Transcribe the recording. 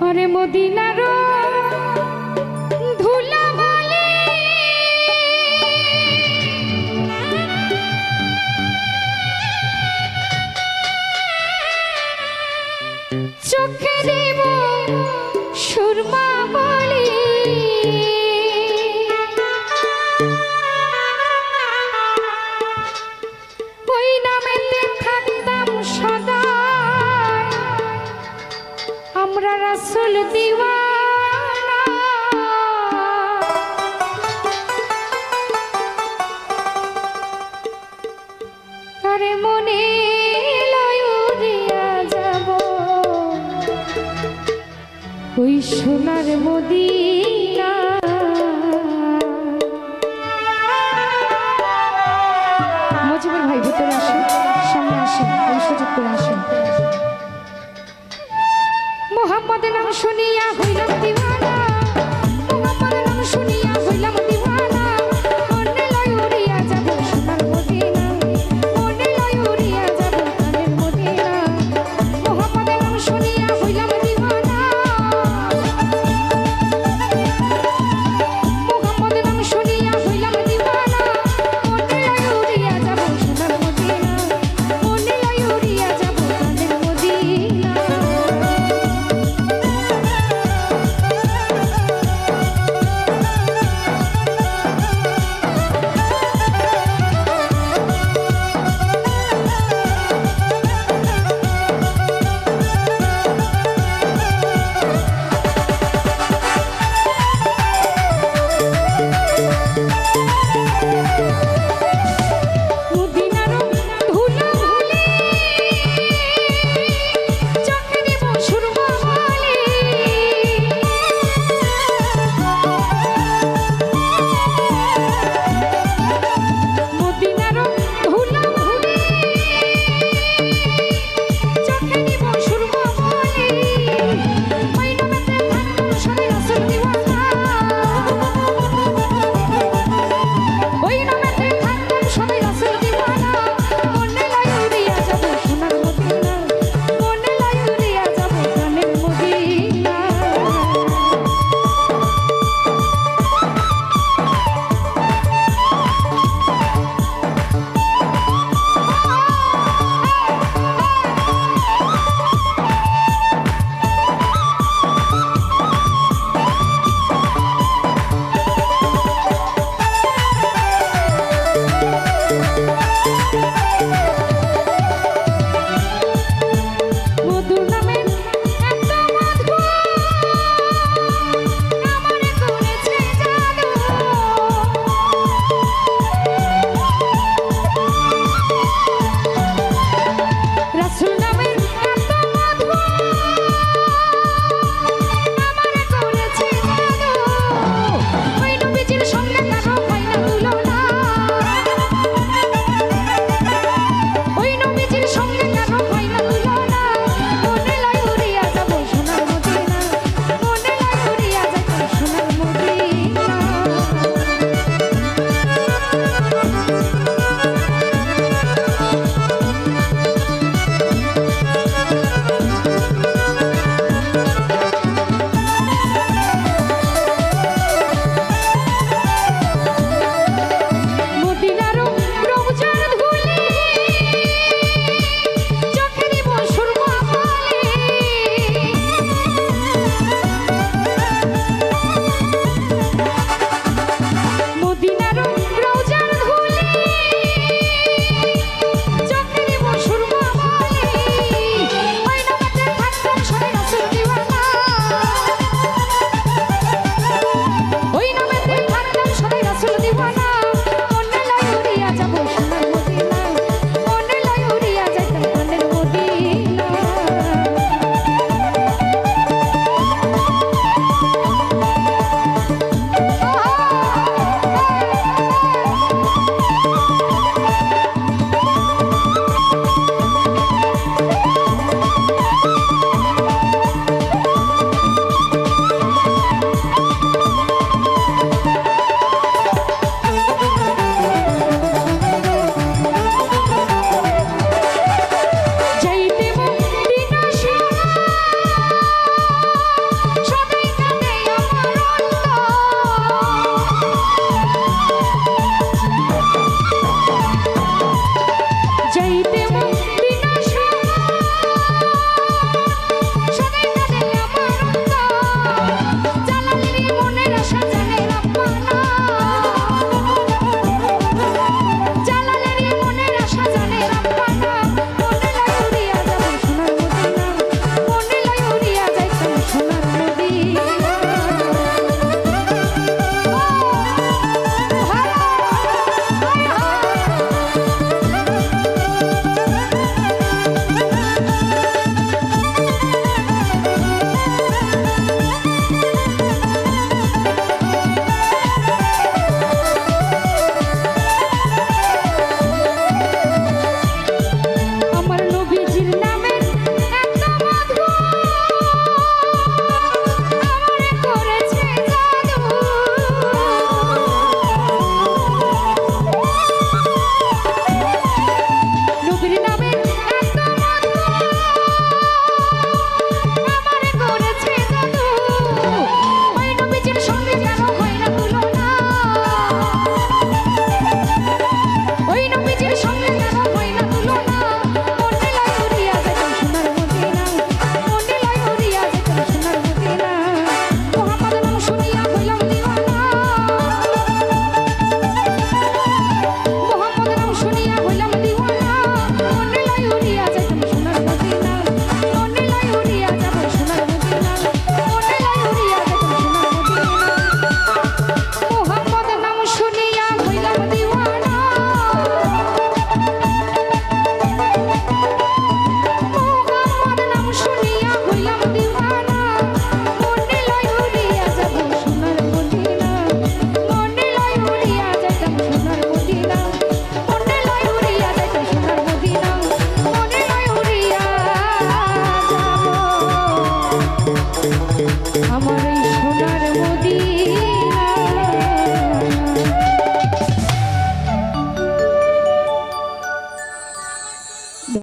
ওরে মদিনার চোখে দেব সুরমা রাসুল দিওয়ানা। আরে মনে লয় উড়িয়া যাব। ওই সোনার মদিনা। মজিবুর ভাই, ভিতরে আসেন, সামনে আসেন সুযোগ করে আসেন। মোহাম্মদের নাম শুনিয়া হইলাম দিওয়ানা।